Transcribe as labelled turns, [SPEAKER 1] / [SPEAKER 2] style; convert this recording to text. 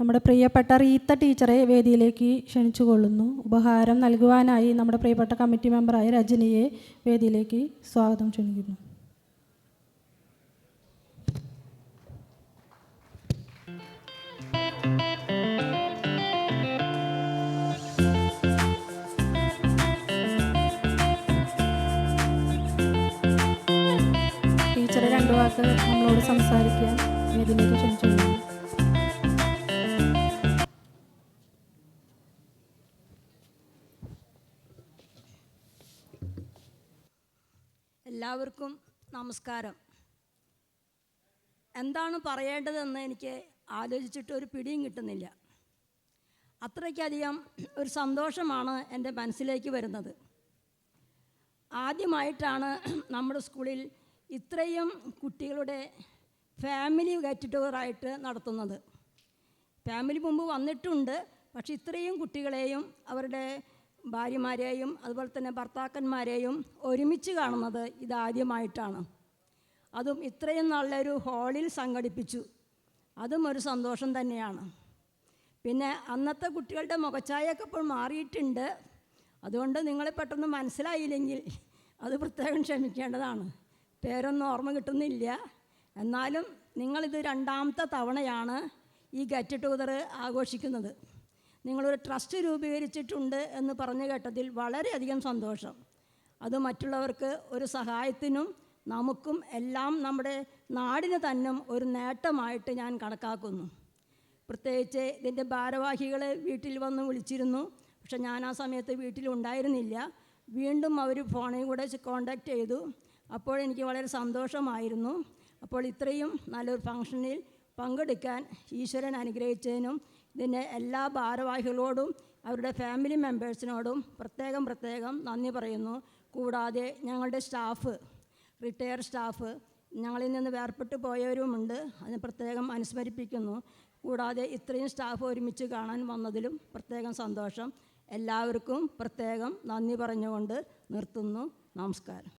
[SPEAKER 1] നമ്മുടെ പ്രിയപ്പെട്ട റീത്ത ടീച്ചറെ വേദിയിലേക്ക് ക്ഷണിച്ചുകൊള്ളുന്നു. ഉപഹാരം നൽകുവാനായി നമ്മുടെ പ്രിയപ്പെട്ട കമ്മിറ്റി മെമ്പറായ രജനിയെ വേദിയിലേക്ക് സ്വാഗതം ക്ഷണിക്കുന്നു. ടീച്ചറെ രണ്ടു വാക്ക് നമ്മളോട് സംസാരിക്കാൻ വേദിയിലേക്ക് ക്ഷണിച്ചു
[SPEAKER 2] എല്ലാവർക്കും നമസ്കാരം. എന്താണ് പറയേണ്ടതെന്ന് എനിക്ക് ആലോചിച്ചിട്ട് ഒരു പിടിയും കിട്ടുന്നില്ല. അത്രയ്ക്കധികം ഒരു സന്തോഷമാണ് എന്റെ മനസ്സിലേക്ക് വരുന്നത്. ആദ്യമായിട്ടാണ് നമ്മുടെ സ്കൂളിൽ ഇത്രയും കുട്ടികളുടെ ഫാമിലി ഗെറ്റ് ടുഗറായിട്ട് നടത്തുന്നത്. ഫാമിലി മുമ്പ് വന്നിട്ടുണ്ട് പക്ഷെ ഇത്രയും കുട്ടികളെയും അവരുടെ ഭാര്യമാരെയും അതുപോലെ തന്നെ ഭർത്താക്കന്മാരെയും ഒരുമിച്ച് കാണുന്നത് ഇതാദ്യമായിട്ടാണ്. അതും ഇത്രയും നല്ലൊരു ഹാളിൽ സംഘടിപ്പിച്ചു. അതും ഒരു സന്തോഷം തന്നെയാണ്. പിന്നെ അന്നത്തെ കുട്ടികളുടെ മുഖച്ചായൊക്കെ ഇപ്പോൾ മാറിയിട്ടുണ്ട്. അതുകൊണ്ട് നിങ്ങളെ പെട്ടെന്ന് മനസ്സിലായില്ലെങ്കിൽ അത് പ്രത്യേകം ക്ഷമിക്കേണ്ടതാണ്. പേരൊന്നും ഓർമ്മ കിട്ടുന്നില്ല. എന്നാലും നിങ്ങളിത് രണ്ടാമത്തെ തവണയാണ് ഈ ഗെറ്റ് ടുഗദർ ആഘോഷിക്കുന്നത്. നിങ്ങളൊരു ട്രസ്റ്റ് രൂപീകരിച്ചിട്ടുണ്ട് എന്ന് പറഞ്ഞു കേട്ടതിൽ വളരെയധികം സന്തോഷം. അത് മറ്റുള്ളവർക്ക് ഒരു സഹായത്തിനും നമുക്കും എല്ലാം നമ്മുടെ നാടിന് തന്നെ ഒരു നേട്ടമായിട്ട് ഞാൻ കണക്കാക്കുന്നു. പ്രത്യേകിച്ച് ഇതിന്റെ ഭാരവാഹികളെ വീട്ടിൽ വന്ന് വിളിച്ചിരുന്നു. പക്ഷെ ഞാൻ ആ സമയത്ത് വീട്ടിലുണ്ടായിരുന്നില്ല വീണ്ടും അവർ ഫോണിൽ കൂടെ കോണ്ടാക്ട് ചെയ്തു. അപ്പോൾ എനിക്ക് വളരെ സന്തോഷമായിരുന്നു. അപ്പോൾ ഇത്രയും നല്ലൊരു ഫങ്ഷനിൽ പങ്കെടുക്കാൻ ഈശ്വരൻ അനുഗ്രഹിച്ചതിനും ഇതിന്റെ എല്ലാ ഭാരവാഹികളോടും അവരുടെ ഫാമിലി മെമ്പേഴ്സിനോടും പ്രത്യേകം പ്രത്യേകം നന്ദി പറയുന്നു. കൂടാതെ ഞങ്ങളുടെ സ്റ്റാഫ് റിട്ടയർ സ്റ്റാഫ് ഞങ്ങളിൽ നിന്ന് വേർപെട്ട് പോയവരുമുണ്ട്. അതിന് പ്രത്യേകം അനുസ്മരിപ്പിക്കുന്നു. കൂടാതെ ഇത്രയും സ്റ്റാഫ് ഒരുമിച്ച് കാണാൻ വന്നതിലും പ്രത്യേകം സന്തോഷം. എല്ലാവർക്കും പ്രത്യേകം നന്ദി പറഞ്ഞുകൊണ്ട് നിർത്തുന്നു. നമസ്കാരം.